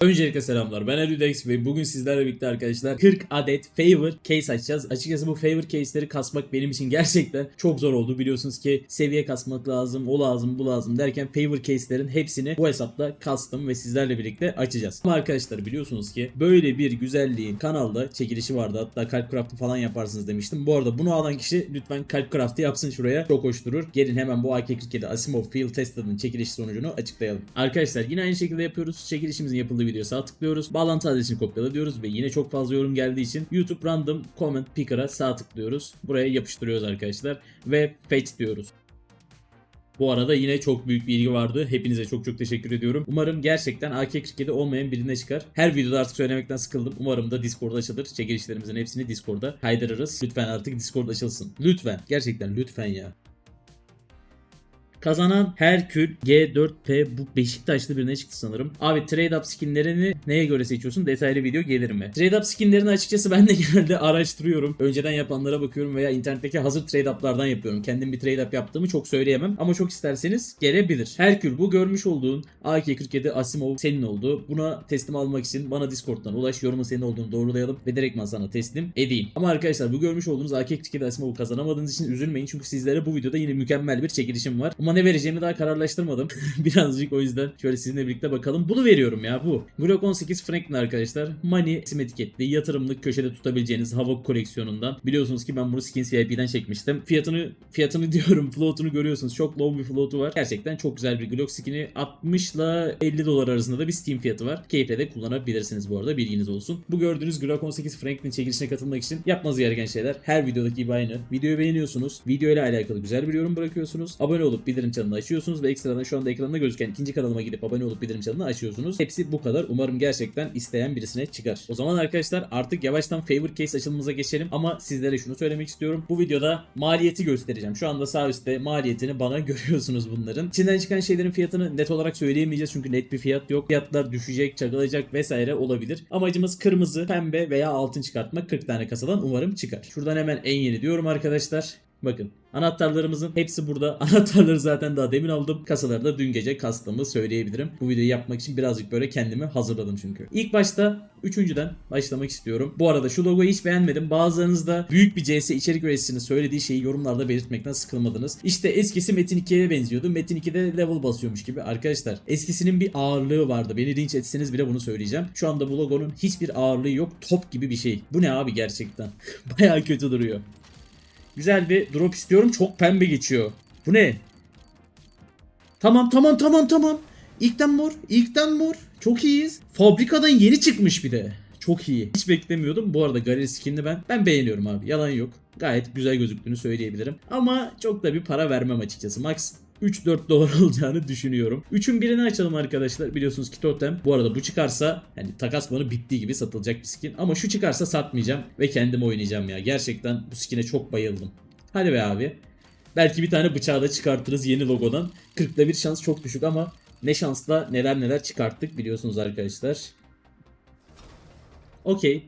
Öncelikle selamlar. Ben Eludex ve bugün sizlerle birlikte arkadaşlar 40 adet favor case açacağız. Açıkçası bu favor case'leri kasmak benim için gerçekten çok zor oldu. Biliyorsunuz ki seviye kasmak lazım, o lazım, bu lazım derken favor case'lerin hepsini bu hesapta kastım ve sizlerle birlikte açacağız. Ama arkadaşlar biliyorsunuz ki böyle bir güzelliğin kanalda çekilişi vardı. Hatta kalp craft'ı falan yaparsınız demiştim. Bu arada bunu alan kişi lütfen kalp craft'ı yapsın şuraya. Çok hoş durur. Gelin hemen bu AK-47 Asimov Field Tested'ın çekiliş sonucunu açıklayalım. Arkadaşlar yine aynı şekilde yapıyoruz. Çekilişimizin yapıldığı video sağ tıklıyoruz. Bağlantı adresini kopyala diyoruz ve yine çok fazla yorum geldiği için YouTube Random Comment Picker'a sağ tıklıyoruz. Buraya yapıştırıyoruz arkadaşlar ve fetch diyoruz. Bu arada yine çok büyük bir ilgi vardı. Hepinize çok çok teşekkür ediyorum. Umarım gerçekten AK-47 olmayan birine çıkar. Her videoda artık söylemekten sıkıldım. Umarım da Discord açılır. Çekilişlerimizin hepsini Discord'da kaydırırız. Lütfen artık Discord açılsın. Lütfen. Gerçekten lütfen ya. Kazanan Herkül G4P bu Beşiktaşlı birine çıktı sanırım. Abi trade up skinlerini neye göre seçiyorsun? Detaylı video gelir mi? Trade up skinlerini açıkçası ben de genelde araştırıyorum. Önceden yapanlara bakıyorum veya internetteki hazır trade up'lardan yapıyorum. Kendim bir trade up yaptığımı çok söyleyemem ama çok isterseniz gelebilir. Herkül bu görmüş olduğun AK-47 Asimov senin oldu. Buna teslim almak için bana Discord'dan ulaş. Yorumun senin olduğunu doğrulayalım ve direktman sana teslim edeyim. Ama arkadaşlar bu görmüş olduğunuz AK-47 Asimov'u kazanamadığınız için üzülmeyin. Çünkü sizlere bu videoda yine mükemmel bir çekilişim var. Ama ne vereceğimi daha kararlaştırmadım. Birazcık o yüzden şöyle sizinle birlikte bakalım. Bunu veriyorum ya bu. Glock 18 Franklin arkadaşlar. Money sim etiketli yatırımlık köşede tutabileceğiniz hava koleksiyonundan. Biliyorsunuz ki ben bunu Skins VIP'den çekmiştim. Fiyatını fiyatını diyorum float'unu görüyorsunuz. Çok low bir float'u var. Gerçekten çok güzel bir Glock skin'i 60 ile 50 dolar arasında da bir Steam fiyatı var. Keyifle de kullanabilirsiniz bu arada bilginiz olsun. Bu gördüğünüz Glock 18 Franklin çekilişine katılmak için yapmanız gereken şeyler her videodaki gibi aynı. Videoyu beğeniyorsunuz. Video ile alakalı güzel bir yorum bırakıyorsunuz. Abone olup bildirim çanını açıyorsunuz ve ekstradan şu anda ekranda gözüken ikinci kanalıma gidip abone olup bildirim çanını açıyorsunuz. Hepsi bu kadar. Umarım gerçekten isteyen birisine çıkar. O zaman arkadaşlar artık yavaştan favor case açılımıza geçelim ama sizlere şunu söylemek istiyorum. Bu videoda maliyeti göstereceğim. Şu anda sağ üstte maliyetini bana görüyorsunuz bunların. İçinden çıkan şeylerin fiyatını net olarak söyleyemeyeceğiz çünkü net bir fiyat yok. Fiyatlar düşecek, çakılacak vesaire olabilir. Amacımız kırmızı, pembe veya altın çıkartmak. 40 tane kasadan umarım çıkar. Şuradan hemen en yeni diyorum arkadaşlar. Bakın anahtarlarımızın hepsi burada. Anahtarları zaten daha demin aldım. Kasaları da dün gece kastığımı söyleyebilirim. Bu videoyu yapmak için birazcık böyle kendimi hazırladım çünkü. İlk başta üçüncüden başlamak istiyorum. Bu arada şu logoyu hiç beğenmedim. Bazılarınız da büyük bir CS içerik üretici'nin söylediği şeyi yorumlarda belirtmekten sıkılmadınız. İşte eskisi Metin 2'ye benziyordu. Metin 2'de level basıyormuş gibi. Arkadaşlar eskisinin bir ağırlığı vardı. Beni linç etseniz bile bunu söyleyeceğim. Şu anda bu logonun hiçbir ağırlığı yok. Top gibi bir şey. Bu ne abi gerçekten? Baya kötü duruyor. Güzel bir drop istiyorum. Çok pembe geçiyor. Bu ne? Tamam tamam tamam tamam. İlkten mor. İlkten mor. Çok iyiyiz. Fabrikadan yeni çıkmış bir de. Çok iyi. Hiç beklemiyordum. Bu arada galeri skinini ben ben beğeniyorum abi. Yalan yok. Gayet güzel gözüktüğünü söyleyebilirim. Ama çok da bir para vermem açıkçası. Max 3-4 dolar olacağını düşünüyorum. Üçün birini açalım arkadaşlar. Biliyorsunuz ki totem. Bu arada bu çıkarsa yani takas banı bittiği gibi satılacak bir skin. Ama şu çıkarsa satmayacağım ve kendim oynayacağım ya. Gerçekten bu skine çok bayıldım. Hadi be abi. Belki bir tane bıçağı da çıkartırız yeni logodan. 40'da bir şans çok düşük ama ne şansla neler neler çıkarttık biliyorsunuz arkadaşlar. Okey.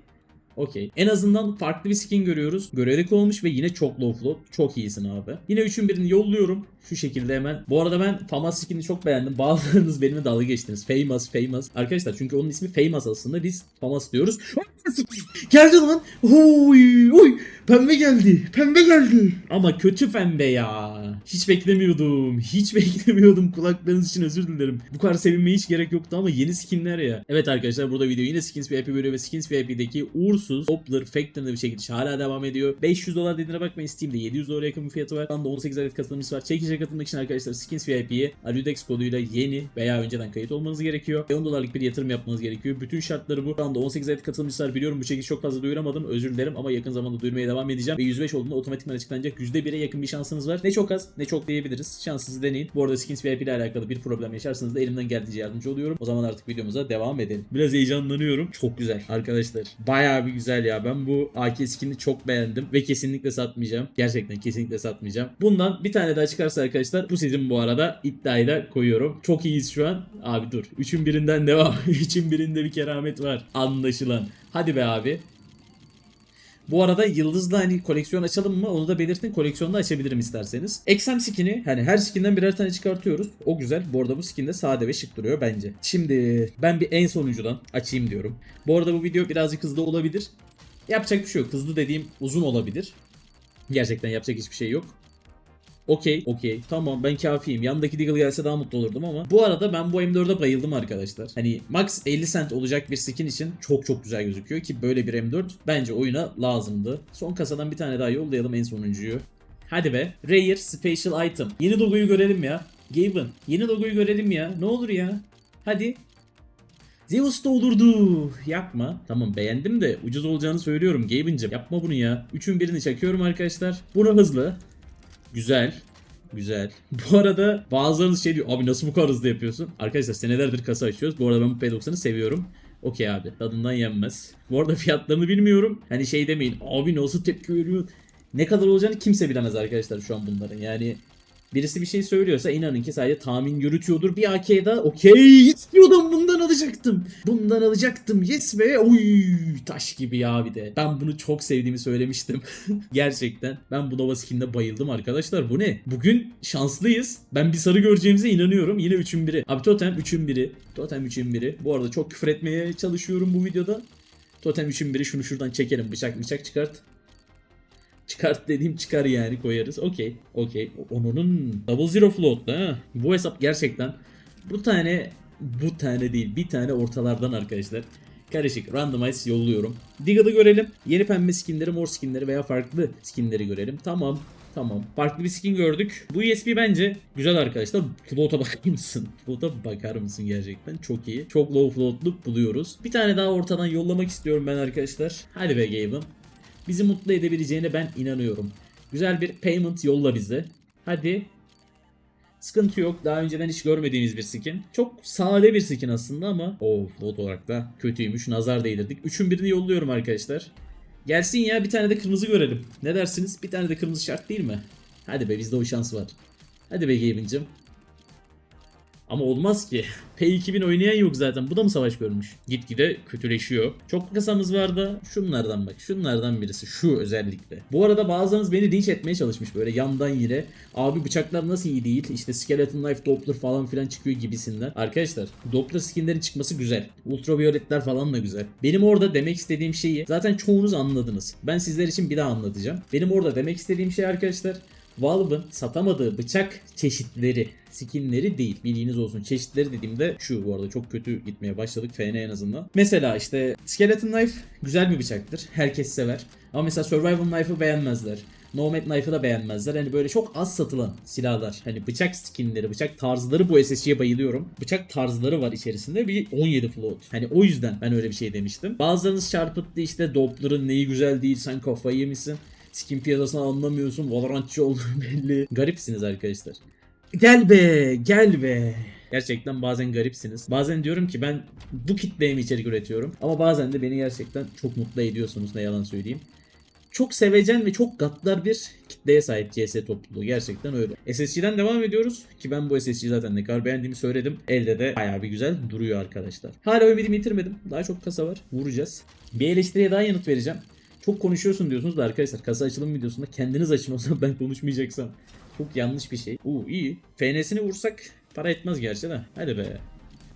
Okey. En azından farklı bir skin görüyoruz. Görevlik olmuş ve yine çok low float. Çok iyisin abi. Yine üçün birini yolluyorum. Şu şekilde hemen. Bu arada ben Famas skinini çok beğendim. Bazılarınız benimle dalga geçtiniz. Famous, famous. Arkadaşlar çünkü onun ismi Famous aslında. Biz Famas diyoruz. geldi lan. Oy, oy. Pembe geldi. Pembe geldi. Ama kötü pembe ya. Hiç beklemiyordum. Hiç beklemiyordum. Kulaklarınız için özür dilerim. Bu kadar sevinmeye hiç gerek yoktu ama yeni skinler ya. Evet arkadaşlar burada video yine Skins VIP bölüyor ve Skins VIP'deki uğursuz Doppler Factor'da bir şekilde hala devam ediyor. 500 dolar dediğine bakmayın Steam'de 700 dolara yakın bir fiyatı var. Şu anda 18 adet katılımcısı var. Çekişe katılmak için arkadaşlar Skins VIP'ye Aludex koduyla yeni veya önceden kayıt olmanız gerekiyor. 10 dolarlık bir yatırım yapmanız gerekiyor. Bütün şartları bu. Şu anda 18 adet katılımcısı var. Biliyorum bu çekiş çok fazla duyuramadım. Özür dilerim ama yakın zamanda duyurmaya devam edeceğim. Ve 105 olduğunda otomatikman açıklanacak. %1'e yakın bir şansınız var. Ne çok az ne çok diyebiliriz. Şansınızı deneyin. Bu arada Skins VIP ile alakalı bir problem yaşarsanız da elimden geldiğince yardımcı oluyorum. O zaman artık videomuza devam edelim. Biraz heyecanlanıyorum. Çok güzel arkadaşlar. Bayağı bir güzel ya. Ben bu AK skinini çok beğendim ve kesinlikle satmayacağım. Gerçekten kesinlikle satmayacağım. Bundan bir tane daha çıkarsa arkadaşlar bu sizin bu arada iddiayı koyuyorum. Çok iyiyiz şu an. Abi dur. Üçün birinden devam. Üçün birinde bir keramet var. Anlaşılan. Hadi be abi. Bu arada yıldızlı hani koleksiyon açalım mı onu da belirtin. Koleksiyonda açabilirim isterseniz. Eksem skin'i hani her skinden birer tane çıkartıyoruz. O güzel. Bu arada bu skin de sade ve şık duruyor bence. Şimdi ben bir en sonuncudan açayım diyorum. Bu arada bu video birazcık hızlı olabilir. Yapacak bir şey yok. Hızlı dediğim uzun olabilir. Gerçekten yapacak hiçbir şey yok. Okey, okey. Tamam ben kafiyim. Yandaki Deagle gelse daha mutlu olurdum ama. Bu arada ben bu M4'e bayıldım arkadaşlar. Hani max 50 cent olacak bir skin için çok çok güzel gözüküyor ki böyle bir M4 bence oyuna lazımdı. Son kasadan bir tane daha yollayalım en sonuncuyu. Hadi be. Rare Special Item. Yeni logoyu görelim ya. Gaben. Yeni logoyu görelim ya. Ne olur ya. Hadi. Zeus da olurdu. Yapma. Tamam beğendim de ucuz olacağını söylüyorum Gaben'cim. Yapma bunu ya. Üçün birini çakıyorum arkadaşlar. Bunu hızlı. Güzel. Güzel. Bu arada bazılarınız şey diyor. Abi nasıl bu kadar hızlı yapıyorsun? Arkadaşlar senelerdir kasa açıyoruz. Bu arada ben bu P90'ı seviyorum. Okey abi. Tadından yenmez. Bu arada fiyatlarını bilmiyorum. Hani şey demeyin. Abi nasıl tepki veriyor? Ne kadar olacağını kimse bilemez arkadaşlar şu an bunların. Yani birisi bir şey söylüyorsa inanın ki sadece tahmin yürütüyordur. Bir AK'da okey istiyordum bundan alacaktım. Bundan alacaktım. Yes be. Oy taş gibi ya bir de. Ben bunu çok sevdiğimi söylemiştim. Gerçekten. Ben bu Nova skin'de bayıldım arkadaşlar. Bu ne? Bugün şanslıyız. Ben bir sarı göreceğimize inanıyorum. Yine 3'ün biri. Abi Totem 3'ün biri. Totem 3'ün biri. Bu arada çok küfür etmeye çalışıyorum bu videoda. Totem 3'ün biri. Şunu şuradan çekelim. Bıçak bıçak çıkart. Çıkart dediğim çıkar yani koyarız. Okey. Okey. Onun double zero float ha. Bu hesap gerçekten bu tane bu tane değil. Bir tane ortalardan arkadaşlar. Karışık randomize yolluyorum. Diggle'ı görelim. Yeni pembe skinleri, mor skinleri veya farklı skinleri görelim. Tamam. Tamam. Farklı bir skin gördük. Bu USB bence güzel arkadaşlar. Float'a bakar mısın? Float'a bakar mısın gerçekten? Çok iyi. Çok low floatluk buluyoruz. Bir tane daha ortadan yollamak istiyorum ben arkadaşlar. Hadi be Gaben. Bizi mutlu edebileceğine ben inanıyorum. Güzel bir payment yolla bize. Hadi. Sıkıntı yok. Daha önceden hiç görmediğimiz bir skin. Çok sade bir skin aslında ama o float olarak da kötüymüş. Nazar değdirdik. Üçün birini yolluyorum arkadaşlar. Gelsin ya bir tane de kırmızı görelim. Ne dersiniz? Bir tane de kırmızı şart değil mi? Hadi be bizde o şans var. Hadi be Gaben'cim. Ama olmaz ki. P2000 oynayan yok zaten. Bu da mı savaş görmüş? Gitgide kötüleşiyor. Çok kasamız var da şunlardan bak. Şunlardan birisi. Şu özellikle. Bu arada bazılarınız beni linç etmeye çalışmış böyle yandan yine. Abi bıçaklar nasıl iyi değil? İşte Skeleton Knife, Doppler falan filan çıkıyor gibisinden. Arkadaşlar Doppler skinlerin çıkması güzel. Ultravioletler falan da güzel. Benim orada demek istediğim şeyi zaten çoğunuz anladınız. Ben sizler için bir daha anlatacağım. Benim orada demek istediğim şey arkadaşlar Valve'ın satamadığı bıçak çeşitleri, skinleri değil. Bilginiz olsun. Çeşitleri dediğimde şu bu arada çok kötü gitmeye başladık FN en azından. Mesela işte Skeleton Knife güzel bir bıçaktır. Herkes sever. Ama mesela Survival Knife'ı beğenmezler. Nomad Knife'ı da beğenmezler. Hani böyle çok az satılan silahlar. Hani bıçak skinleri, bıçak tarzları bu SSG'ye bayılıyorum. Bıçak tarzları var içerisinde. Bir 17 float. Hani o yüzden ben öyle bir şey demiştim. Bazılarınız çarpıttı işte Doppler'ın neyi güzel değil sen kafayı yemişsin. Skin piyasasını anlamıyorsun. Valorantçı olduğu belli. Garipsiniz arkadaşlar. Gel be, gel be. Gerçekten bazen garipsiniz. Bazen diyorum ki ben bu kitleye mi içerik üretiyorum? Ama bazen de beni gerçekten çok mutlu ediyorsunuz ne yalan söyleyeyim. Çok sevecen ve çok gaddar bir kitleye sahip CS topluluğu. Gerçekten öyle. SSG'den devam ediyoruz. Ki ben bu SSG'yi zaten ne kadar beğendiğimi söyledim. Elde de bayağı bir güzel duruyor arkadaşlar. Hala ümidimi yitirmedim. Daha çok kasa var. Vuracağız. Bir eleştiriye daha yanıt vereceğim. Çok konuşuyorsun diyorsunuz da arkadaşlar kasa açılım videosunda kendiniz açın o zaman ben konuşmayacaksam. Çok yanlış bir şey. Uuu iyi. FN'sini vursak para etmez gerçi de. Hadi be.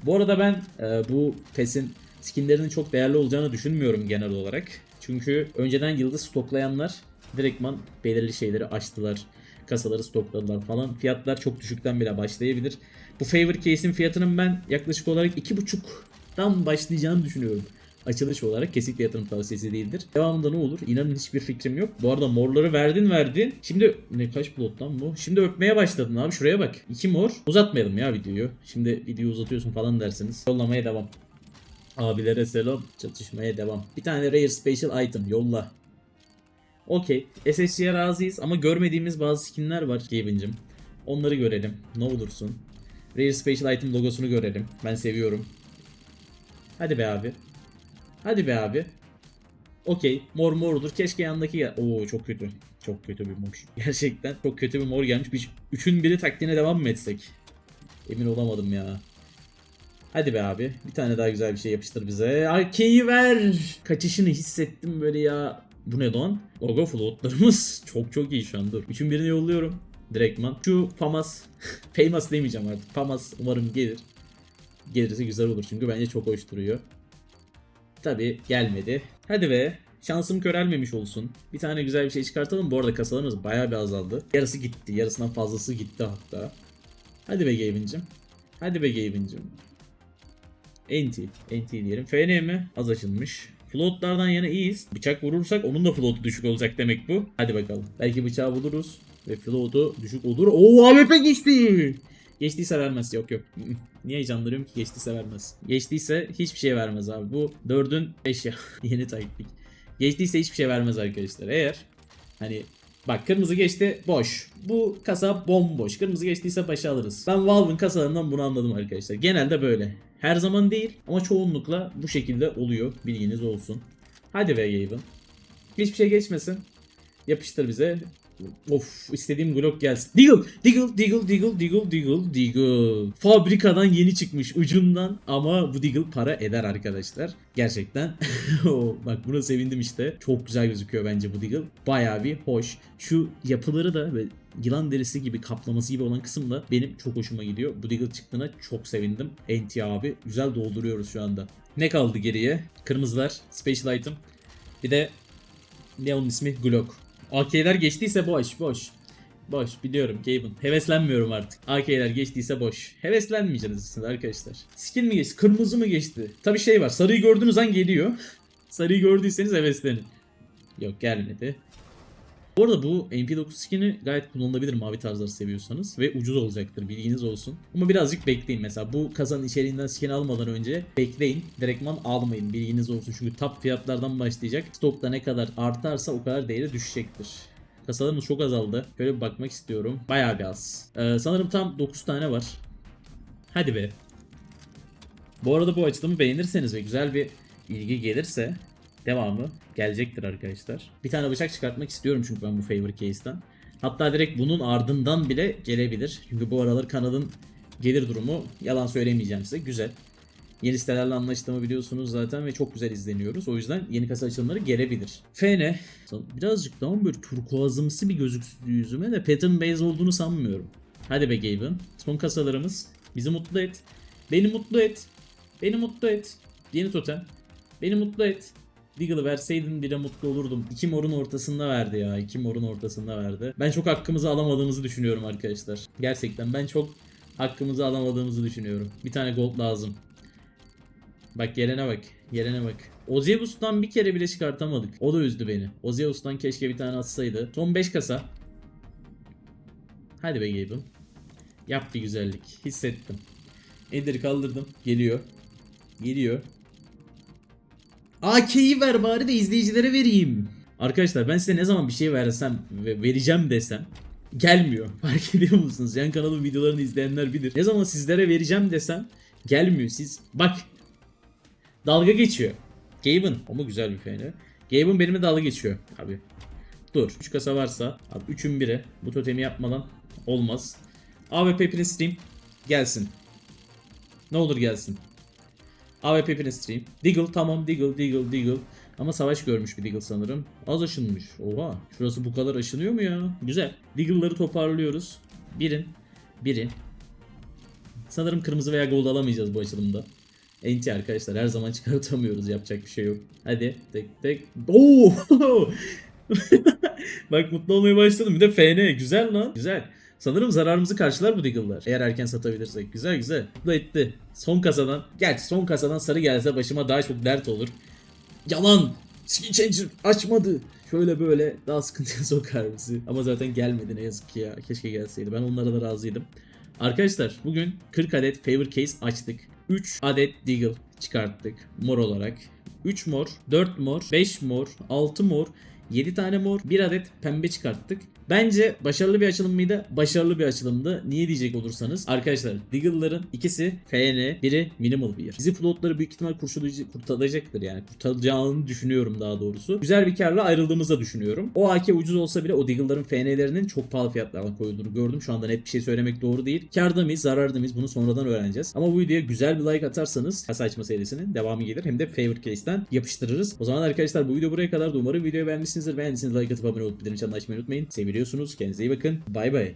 Bu arada ben e, bu PES'in skinlerinin çok değerli olacağını düşünmüyorum genel olarak. Çünkü önceden yıldız stoklayanlar direktman belirli şeyleri açtılar. Kasaları stokladılar falan. Fiyatlar çok düşükten bile başlayabilir. Bu favor case'in fiyatının ben yaklaşık olarak 2.5'dan başlayacağını düşünüyorum açılış olarak kesinlikle yatırım tavsiyesi değildir. Devamında ne olur? İnanın hiçbir fikrim yok. Bu arada morları verdin verdin. Şimdi ne kaç plot lan bu? Şimdi öpmeye başladın abi şuraya bak. İki mor. Uzatmayalım ya videoyu. Şimdi videoyu uzatıyorsun falan dersiniz. Yollamaya devam. Abilere selam. Çatışmaya devam. Bir tane rare special item yolla. Okey. SSC'ye razıyız ama görmediğimiz bazı skinler var Gaben'cim. Onları görelim. Ne olursun. Rare special item logosunu görelim. Ben seviyorum. Hadi be abi. Hadi be abi. Okey. Mor mordur. Keşke yanındaki gel. Oo çok kötü. Çok kötü bir mor. Gerçekten çok kötü bir mor gelmiş. Bir, üçün biri taktiğine devam mı etsek? Emin olamadım ya. Hadi be abi. Bir tane daha güzel bir şey yapıştır bize. Arkeyi ver. Kaçışını hissettim böyle ya. Bu ne lan? Oga floatlarımız çok çok iyi şu an dur. Üçün birini yolluyorum. Direktman. Şu Famas. Famous demeyeceğim artık. Famas umarım gelir. Gelirse güzel olur çünkü bence çok hoş duruyor. Tabi gelmedi. Hadi be. Şansım körelmemiş olsun. Bir tane güzel bir şey çıkartalım. Bu arada kasalarımız bayağı bir azaldı. Yarısı gitti. Yarısından fazlası gitti hatta. Hadi be Gaben'cim. Hadi be Gaben'cim. NT. NT diyelim. FN mi? Az açılmış. Floatlardan yana iyiyiz. Bıçak vurursak onun da float'u düşük olacak demek bu. Hadi bakalım. Belki bıçağı buluruz. Ve float'u düşük olur. Oo AWP geçti. Geçtiyse vermez. Yok yok. Niye heyecanlanıyorum ki geçtiyse vermez. Geçtiyse hiçbir şey vermez abi. Bu dördün eşya. Yeni taktik. Geçtiyse hiçbir şey vermez arkadaşlar. Eğer hani bak kırmızı geçti boş. Bu kasa bomboş. Kırmızı geçtiyse başa alırız. Ben Valve'ın kasalarından bunu anladım arkadaşlar. Genelde böyle. Her zaman değil ama çoğunlukla bu şekilde oluyor. Bilginiz olsun. Hadi be Gaben. Hiçbir şey geçmesin. Yapıştır bize. Of istediğim Glock gelsin. Deagle, Deagle, Deagle, Deagle, Deagle, Deagle, Deagle. Fabrikadan yeni çıkmış ucundan ama bu Deagle para eder arkadaşlar. Gerçekten. Bak buna sevindim işte. Çok güzel gözüküyor bence bu Deagle. Bayağı bir hoş. Şu yapıları da böyle yılan derisi gibi kaplaması gibi olan kısım da benim çok hoşuma gidiyor. Bu Deagle çıktığına çok sevindim. NT abi. Güzel dolduruyoruz şu anda. Ne kaldı geriye? Kırmızılar, Special Item. Bir de ne ismi? Glock. AK'ler geçtiyse boş boş. Boş biliyorum Gaben. Heveslenmiyorum artık. AK'ler geçtiyse boş. Heveslenmeyeceksiniz arkadaşlar. Skin mi geçti? Kırmızı mı geçti? Tabi şey var. Sarıyı gördüğünüz an geliyor. Sarıyı gördüyseniz heveslenin. Yok gelmedi. Bu arada bu MP9 skin'i gayet kullanılabilir mavi tarzları seviyorsanız ve ucuz olacaktır bilginiz olsun. Ama birazcık bekleyin mesela bu kazanın içeriğinden skin almadan önce bekleyin. Direktman almayın bilginiz olsun çünkü top fiyatlardan başlayacak. Stokta ne kadar artarsa o kadar değeri düşecektir. Kasalarımız çok azaldı. Şöyle bir bakmak istiyorum. Bayağı bir az. Ee, sanırım tam 9 tane var. Hadi be. Bu arada bu açılımı beğenirseniz ve güzel bir ilgi gelirse devamı gelecektir arkadaşlar. Bir tane bıçak çıkartmak istiyorum çünkü ben bu favor case'ten. Hatta direkt bunun ardından bile gelebilir. Çünkü bu aralar kanalın gelir durumu yalan söylemeyeceğim size. Güzel. Yeni sitelerle anlaştığımı biliyorsunuz zaten ve çok güzel izleniyoruz. O yüzden yeni kasa açılımları gelebilir. FN. Birazcık daha böyle turkuazımsı bir gözüksün yüzüme de pattern base olduğunu sanmıyorum. Hadi be Gaben. Son kasalarımız. Bizi mutlu et. Beni mutlu et. Beni mutlu et. Yeni totem. Beni mutlu et. Deagle'ı verseydin bile mutlu olurdum. İki morun ortasında verdi ya. İki morun ortasında verdi. Ben çok hakkımızı alamadığımızı düşünüyorum arkadaşlar. Gerçekten ben çok hakkımızı alamadığımızı düşünüyorum. Bir tane gold lazım. Bak gelene bak. Gelene bak. Ozeus'tan bir kere bile çıkartamadık. O da üzdü beni. Ozeus'tan keşke bir tane atsaydı. Son 5 kasa. Hadi be Gabe'ım. Yap bir güzellik. Hissettim. Ender'i kaldırdım. Geliyor. Geliyor. AK'yi ver bari de izleyicilere vereyim. Arkadaşlar ben size ne zaman bir şey versem ve vereceğim desem gelmiyor. Fark ediyor musunuz? Yan kanalın videolarını izleyenler bilir. Ne zaman sizlere vereceğim desem gelmiyor. Siz bak dalga geçiyor. Gaben ama güzel bir feyne. Gaben benimle dalga geçiyor abi. Dur 3 kasa varsa abi 3'ün biri bu totemi yapmadan olmaz. AWP Prince Stream gelsin. Ne olur gelsin. AWP Prince Stream. Deagle tamam Deagle Deagle Deagle. Ama savaş görmüş bir Deagle sanırım. Az aşınmış. Oha. Şurası bu kadar aşınıyor mu ya? Güzel. Deagle'ları toparlıyoruz. Birin. Biri. Sanırım kırmızı veya gold alamayacağız bu açılımda. Enti arkadaşlar her zaman çıkartamıyoruz. Yapacak bir şey yok. Hadi tek tek. Oo! Bak mutlu olmaya başladım. Bir de FN. Güzel lan. Güzel. Sanırım zararımızı karşılar bu Deagle'lar. Eğer erken satabilirsek. Güzel güzel. Mutlu etti. Son kasadan. Gerçi son kasadan sarı gelse başıma daha çok dert olur. Yalan. Skin changer açmadı. Şöyle böyle daha sıkıntıya sokar bizi. Ama zaten gelmedi ne yazık ki ya. Keşke gelseydi. Ben onlara da razıydım. Arkadaşlar bugün 40 adet favor case açtık. 3 adet Deagle çıkarttık mor olarak. 3 mor, 4 mor, 5 mor, 6 mor, 7 tane mor, 1 adet pembe çıkarttık. Bence başarılı bir açılım mıydı? Başarılı bir açılımdı. Niye diyecek olursanız. Arkadaşlar Deagle'ların ikisi FN, biri Minimal Beer. Bizi floatları büyük ihtimal kurtaracaktır yani. Kurtaracağını düşünüyorum daha doğrusu. Güzel bir karla ayrıldığımızı düşünüyorum. O AK ucuz olsa bile o Deagle'ların FN'lerinin çok pahalı fiyatlardan koyulduğunu gördüm. Şu anda net bir şey söylemek doğru değil. Karda mıyız, zararda mıyız bunu sonradan öğreneceğiz. Ama bu videoya güzel bir like atarsanız kasa açma serisinin devamı gelir. Hem de favorite case'ten yapıştırırız. O zaman arkadaşlar bu video buraya kadar. Umarım videoyu beğenmişsinizdir. Beğendiyseniz like atıp abone olup bildirim açmayı unutmayın. Seviliyorsunuz. Kendinize iyi bakın. Bay bay.